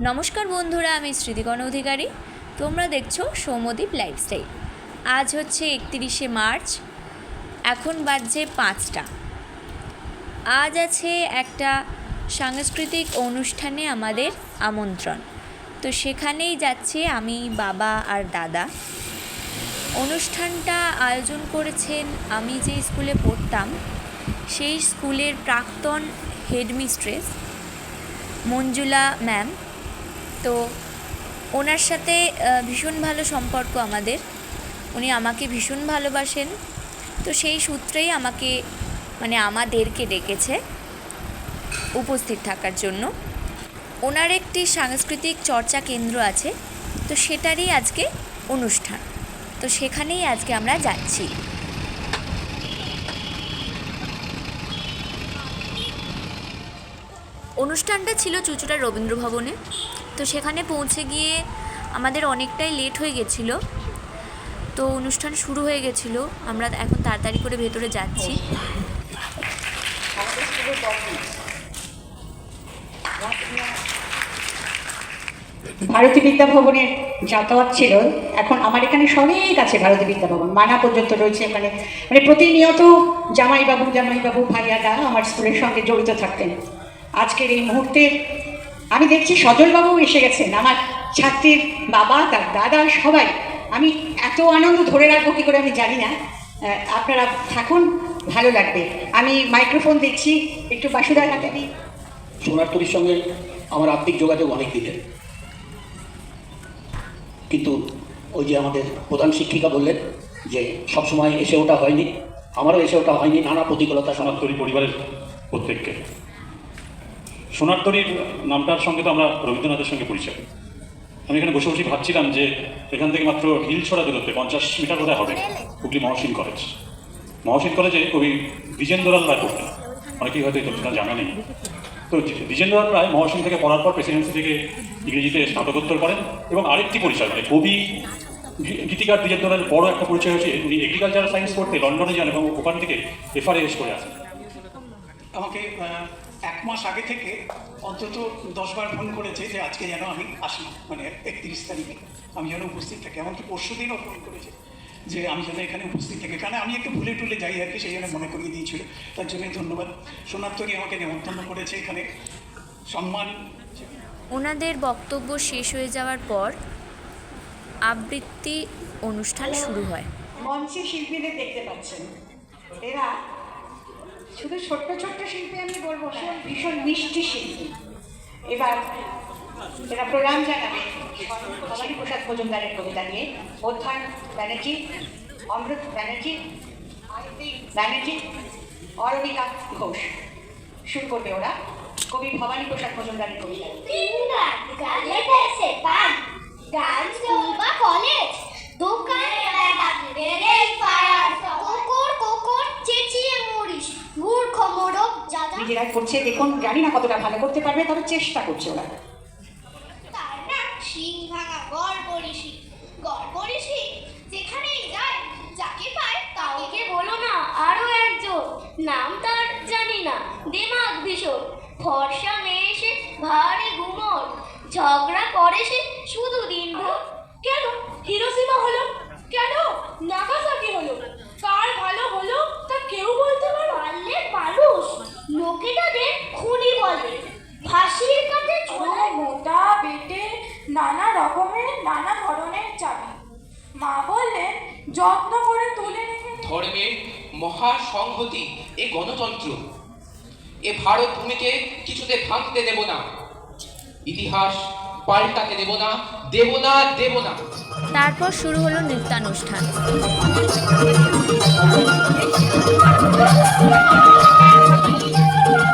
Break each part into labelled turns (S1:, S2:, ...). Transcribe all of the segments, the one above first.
S1: নমস্কার বন্ধুরা, আমি স্মৃতিকণ অধিকারী তোমরা দেখছ সৌমদ্বীপ লাইফস্টাইল। আজ হচ্ছে একত্রিশে মার্চ, এখন বাজছে পাঁচটা। আজ আছে একটা সাংস্কৃতিক অনুষ্ঠানে আমাদের আমন্ত্রণ। তো সেখানেই যাচ্ছে আমি, বাবা আর দাদা। অনুষ্ঠানটা আয়োজন করেছেন, আমি যে স্কুলে পড়তাম, সেই স্কুলের প্রাক্তন হেডমিস্ট্রেস মঞ্জুলা ম্যাম। তো ওনার সাথে ভীষণ ভালো সম্পর্ক আমাদের। উনি আমাকে ভীষণ ভালোবাসেন। তো সেই সূত্রেই আমাকে মানে আমাদেরকে ডেকেছে উপস্থিত থাকার জন্য। ওনার একটি সাংস্কৃতিক চর্চা কেন্দ্র আছে, তো সেটারই আজকে অনুষ্ঠান। তো সেখানেই আজকে আমরা যাচ্ছি। অনুষ্ঠানটা ছিল চুচুড়া রবীন্দ্র ভবনে তো সেখানে পৌঁছে গিয়ে আমাদের অনেকটাই লেট হয়ে গেছিল। তো অনুষ্ঠান শুরু হয়ে গেছিল। আমরা এখন তাড়াতাড়ি করে ভেতরে যাচ্ছি।
S2: ভারতী বিদ্যা ভবনের যাতায়াত ছিল। এখন আমার এখানে অনেক আছে ভারতী বিদ্যা ভবন। মানা পর্যন্ত রয়েছে এখানে। মানে প্রতিনিয়ত জামাইবাবু জামাইবাবু, ভাইয়ারা আমার স্কুলের সঙ্গে জড়িত থাকতেন। আজকের এই মুহূর্তে আমি দেখছি সজলবাবু এসে গেছেন। আমার ছাত্রীর বাবা, তার দাদা, সবাই। আমি এত আনন্দ ধরে রাখব কি করে আমি জানি না। আপনারা থাকুন, ভালো লাগবে। আমি মাইক্রোফোন দিচ্ছি একটু বাসুদার হাতে দিই।
S3: সোনারতরীর সঙ্গে আমার আত্মিক যোগাযোগ অনেক দিনের। কিন্তু ওই যে আমাদের প্রধান শিক্ষিকা বললেন যে, সবসময় এসে ওটা হয়নি। আমারও এসে ওটা হয়নি। নানা প্রতিকূলতা
S4: সোনারতরী পরিবারের প্রত্যেককে। সোনারতরীর নামটার সঙ্গে তো আমরা রবীন্দ্রনাথের সঙ্গে পরিচয়। আমি এখানে বসে বসে ভাবছিলাম যে এখান থেকে মাত্র হিল ছড়া দূরত্বে পঞ্চাশ মিটার বোধহয় হবে হুগলি মহসিন কলেজ। মহসিন কলেজে কবি দ্বিজেন্দ্রলাল রায় পড়তেন। অনেকেই হয়তো এই তথ্যটা জানা নেই। তো দ্বিজেন্দ্রলাল রায় মহসিন থেকে পড়ার পর প্রেসিডেন্সি থেকে ইংরেজিতে স্নাতকোত্তর করেন এবং আরেকটি পরিচয় মানে কবি গীতিকার দ্বিজেন্দ্রলালের বড় একটা পরিচয় হয়েছে উনি এগ্রিকালচারাল সায়েন্স পড়তে লন্ডনে যান এবং ওখান থেকে এফআরএস করে আসেন।
S5: আমাকে এক মাস আগে থেকে অন্তত দশবার ফোন করেছে যে আজকে যেন আমি আসি মানে একত্রিশ তারিখে। আমি যেন উপস্থিত থাকি। এমনকি পরশু দিনও ফোন করেছে যে আমি যেন এখানে উপস্থিত থাকি। কারণ আমি একটু ভুলে টুলে যাই আর কি সেই জন্য মনে করিয়ে দিয়েছিল। তার জন্যই ধন্যবাদ। সোনাত্তরী আমাকে নেমন্তন্ন করেছে এখানে। সম্মান।
S1: ওনাদের বক্তব্য শেষ হয়ে যাওয়ার পর আবৃত্তি অনুষ্ঠান শুরু হয়।
S2: মঞ্চে শিল্পীদের দেখতে পাচ্ছেন। এরা শুধু ছোট্ট ছোট্ট শিল্পী আমি বলব না ভীষণ মিষ্টি শিল্পী। এবার এরা প্রণাম জানাবে ভবানী প্রসাদ মজুমদারের কবিতা নিয়ে অধ্যায়ন ব্যানার্জি, অমৃত ব্যানার্জি ব্যানার্জি অরবিকা ঘোষ। শুরু করবে ওরা। কবি ভবানী প্রসাদ মজুমদারের কবিতা।
S6: স্কুল বা কলেজ, দোকানে
S2: নিজেরাই করছে দেখুন জানি না কতটা ভালো করতে পারবে তবে চেষ্টা করছে ওরা।
S6: শিং ভাঙা গড় বড়িসি যেখানেই যায় যাকে পায় তাকে। বলো না আরও একজন নাম তার জানি না দেমাগ ভীষণ। ফর্সা মেয়ে এসে ভারী গুমর ঝগড়া করে সে শুধু দিন দিনভর।
S7: কেন? হিরোসীমা হলো? কেন? নাগাসাকি হলো কার ভালো হলো তা কেউ বলতে পারো
S6: পারলে মানুষ লোকে তাদের খুনি বলে। ফাঁসির কাছে ঝোলায়
S7: মোটা বেটে নানা রকমের নানা ধরনের চাবি। মা বললেন যত্ন করে তুলে রেখে
S8: ধর্মের মহাসংহতি এ গণতন্ত্র। এ ভারত ভূমিকে কিছুতে ভাঙতে দেব না। ইতিহাস পাল্টাতে দেব না দেব না দেব না।
S1: তারপর শুরু হলো নৃত্যানুষ্ঠান।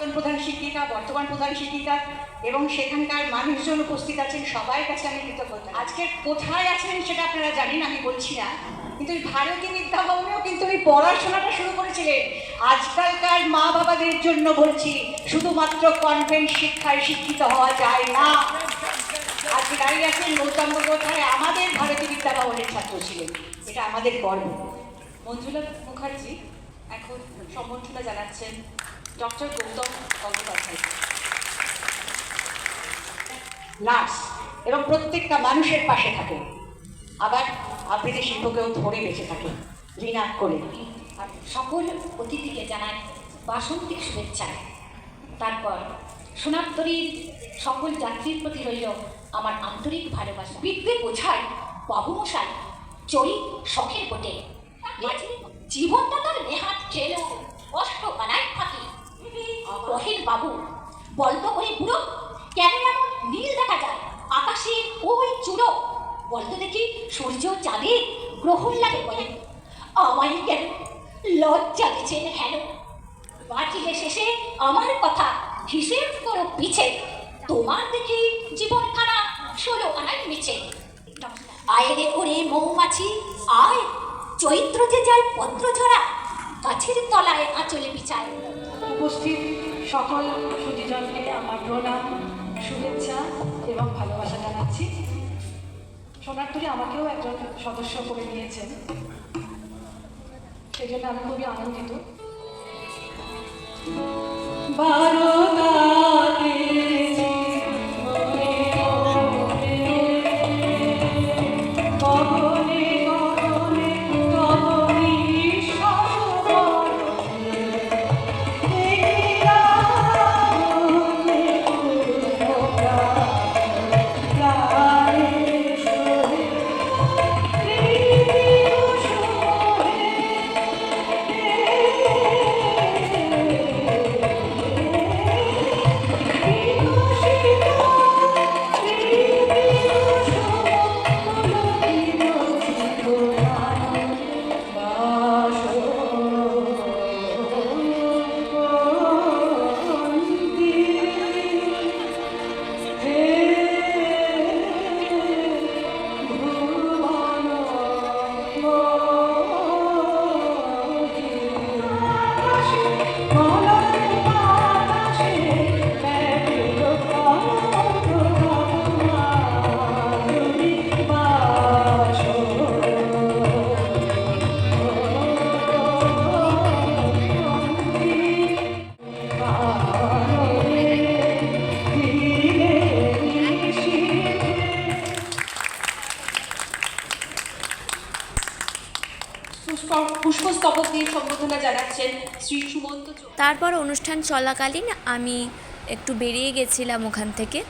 S2: প্রাক্তন প্রধান শিক্ষিকা, বর্তমান প্রধান শিক্ষিকা এবং সেখানকার মানুষজন উপস্থিত আছেন সবার কাছে আমি কৃতজ্ঞতা। আজকে কোথায় আছেন সেটা আপনারা জানেন, আমি বলছি না, কিন্তু এই ভারতী বিদ্যাভবনেও কিন্তু এই পড়াশোনাটা শুরু করেছিলেন। আজকালকার মা বাবাদের জন্য বলছি, শুধুমাত্র কনভেন্ট শিক্ষায় শিক্ষিত হওয়া যায় না। আজকে দাঁড়িয়ে আছেন গৌতম গঙ্গোপাধ্যায় আমাদের ভারতী বিদ্যাভবনের ছাত্র ছিলেন, এটা আমাদের গর্ব।
S9: মঞ্জুলা মুখার্জি এখন সম্বর্ধনা জানাচ্ছেন ডক্টর গৌতম গঙ্গোপাধ্যায়।
S2: নার্স এবং প্রত্যেকটা মানুষের পাশে থাকে। আবার আবৃত্তি শিল্পকেও ধরে বেঁচে থাকে। ঋণা করে।
S10: আর সকল অতিথিকে জানাই বাসন্তিক শুভেচ্ছা। তারপর সোনারতরীর সকল যাত্রীর প্রতি রইল আমার আন্তরিক ভালোবাসা। বিদ্যে বোঝায় বাবুমশাই, চড়ি শখের বটে। জীবনটা তার নেহাত খেলেও কষ্ট বানায় থাকি। রহিল বাবু বলতো ওই বুড়ো, কেন এমন নীল দেখা যায়? আকাশের ওই চূড়ো। বলতো দেখি সূর্য চাঁদে গ্রহণ লাগে বলে। আমায় কেন? লজ্জা দিচ্ছে হেন। বাটিলে শেষে আমার কথা হিসেব করো পিছে। তোমার দেখি জীবন খানা ষোলো আনাই মিছে। আয় রে ওরে মৌমাছি, আয় চৈত্র যে যায় পত্র ঝরা গাছের তলায় আঁচলে বিছায়।
S7: উপস্থিত সকল সুদীজনকে আমার প্রণাম, শুভেচ্ছা এবং ভালোবাসা জানাচ্ছি। সোনারতরী আমাকেও একজন সদস্য করে নিয়েছেন। সেই জন্য আমি খুবই আনন্দিত।
S9: পুষ্প- পুষ্পস্তবক দিয়ে সম্বোধনা জানাচ্ছেন শ্রী সুমন্ত
S1: তারপর অনুষ্ঠান চলাকালীন আমি একটু বেরিয়ে গেছিলাম ওখান থেকে।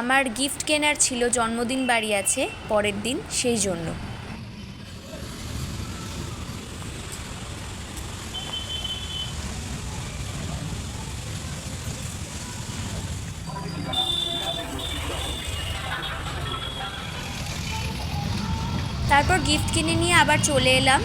S1: আমার গিফট কেনার ছিল, জন্মদিন বাড়ি আছে পরের দিন, সেই জন্য। তারপর গিফট কিনে নিয়ে আবার চলে এলাম।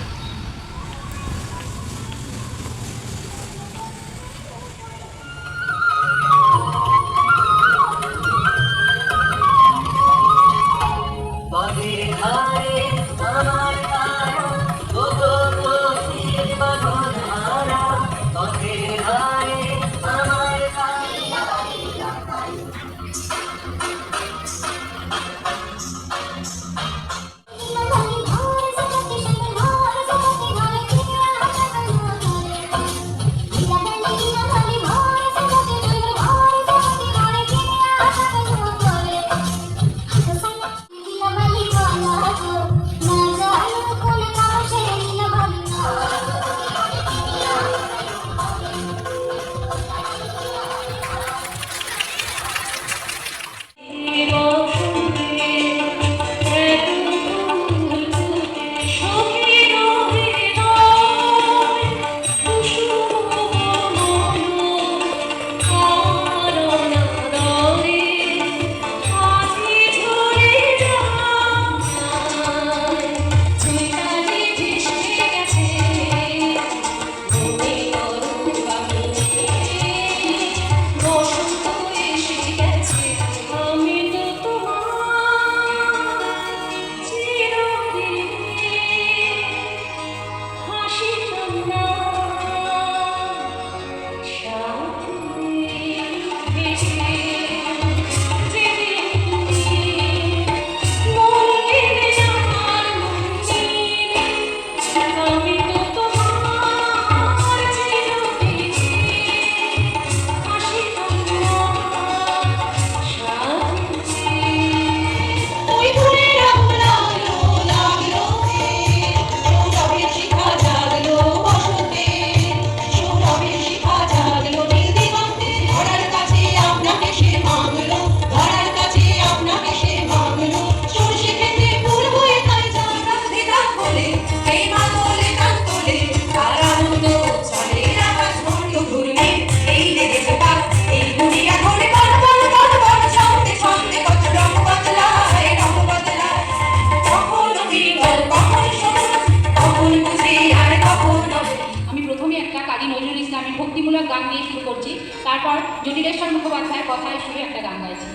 S11: তারপর জ্যোতিরেশ্বর মুখোপাধ্যায়ের কথায় শুনে একটা গান গাইছি।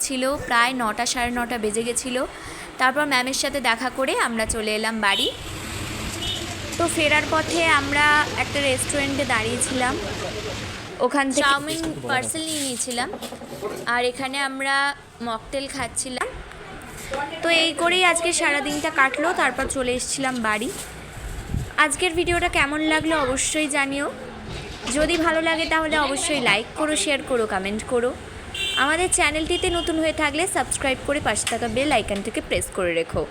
S1: গেছিল প্রায় নটা সাড়ে নটা বেজে গেছিল। তারপর ম্যামের সাথে দেখা করে আমরা চলে এলাম বাড়ি। তো ফেরার পথে আমরা একটা রেস্টুরেন্টে দাঁড়িয়েছিলাম। ওখান থেকে চাউমিন পার্সেল নিয়ে নিয়েছিলাম। আর এখানে আমরা মকটেল খাচ্ছিলাম। তো এই করেই আজকে সারা দিনটা কাটলো তারপর চলে এসেছিলাম বাড়ি। আজকের ভিডিওটা কেমন লাগল অবশ্যই জানিও। যদি ভালো লাগে তাহলে অবশ্যই লাইক করো শেয়ার করো কমেন্ট করো। আমাদের চ্যানেলটিতে নতুন হয়ে থাকলে সাবস্ক্রাইব করে পাশে থাকা বেল আইকনটিকে প্রেস করে রেখো।